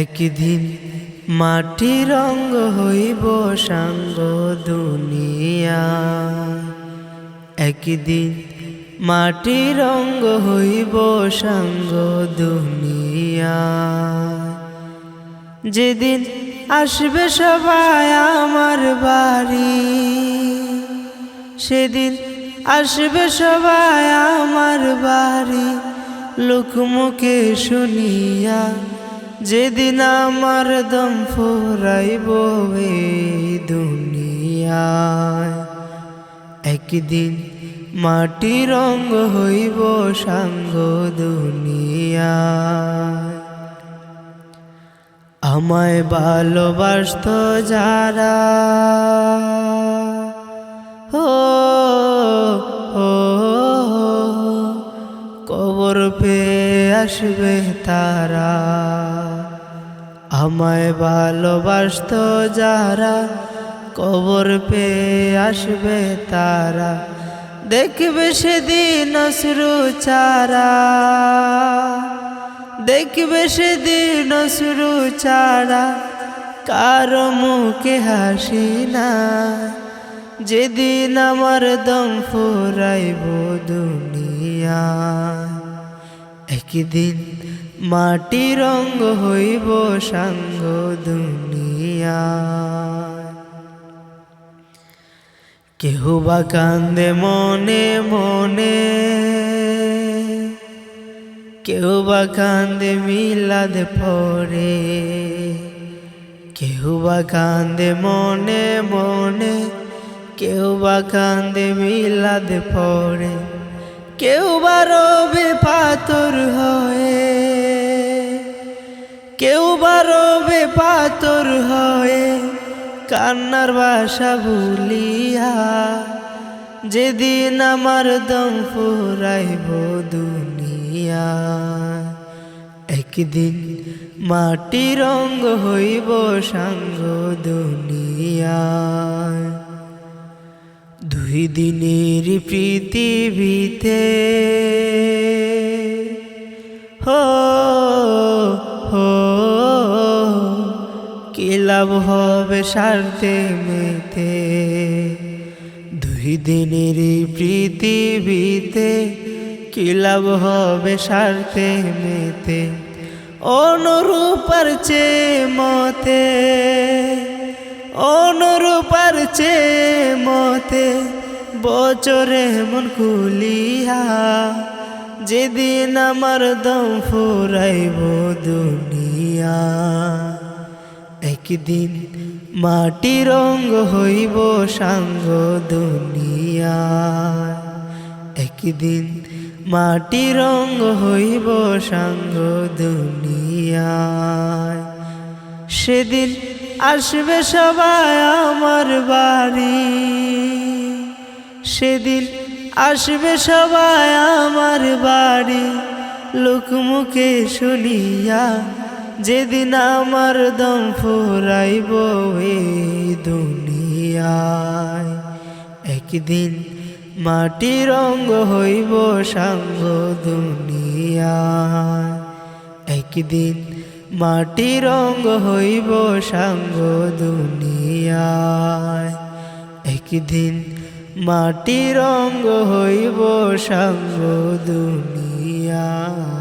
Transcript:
একদিন মাটি রঙ্গ হইব সাঙ্গ দুনিয়া। একদিন মাটি রঙ্গ হইব সাঙ্গ দুনিয়া। যেদিন আসবে সবাই আমার বাড়ি, সেদিন আসবে সবাই আমার বাড়ি। লোকমুখে শুনিয়া যেদিন আমার দম ফুরাইব দুনিয়ায় একদিন মাটি রঙ্গ হইব সাঙ্গ দুনিয়ায় আমায় ভালোবাসত যারা ও কবর পেয়ে আসবে তারা আমায় ভালোবাসত যারা, কবর পেয়ে আসবে তারা। দেখবে সেদিন অশ্রু চারা দেখবে সেদিন অশ্রু চারা কারও মুখে হাসি না। যেদিন আমার দম ফুরাইব দুনিয়া একদিন মাটি রঙ্গ হইব সাঙ্গ দুনিয়া। কেহ বা কান্দে মনে মনে কেউ বা কান্দে মিলাদ পরে কেউ বা কান্দে মনে মনে কেউ বা কান্দে মিলাদ পরে কেউ বা রবে পাথর হয়ে, কেউ বা রবে পাথর হয়ে কান্নার বাসা ভুলিয়া যেদিন আমার দম ফুরাইব দুনিয়া, একদিন মাটি রঙ্গ হইব সাঙ্গ দুনিয়া। দুই দিনের পৃথিবীতে। হো হো, কি লাভ হবে সারতে মেতে? দুই দিনের পৃথিবীতে কি লাভ হবে সারতে মেতে? অনুরূপার চে মতে, অনুরূপার চে মতে। বছরে মন খুলিয়া যেদিন আমার দম ফুরাইব দুনিয়া, একদিন মাটি রঙ্গ হইব সাঙ্গ দুনিয়া, একদিন মাটি রঙ্গ হইব সাঙ্গ দুনিয়া। সেদিন আসবে সবাই আমার বাড়ি। সেদিন আসবে সবাই আমার বাড়ি লোকমুখে শুনিয়া যেদিন আমার দম ফুরাইব এই দুনিয়ায়। একদিন মাটি রঙ্গ হইব সাঙ্গ দুনিয়ায়। একদিন মাটি রঙ্গ হইব সাঙ্গ দুনিয়ায়। একদিন মাটি রঙ্গ হইব সাঙ্গ দুনিয়া।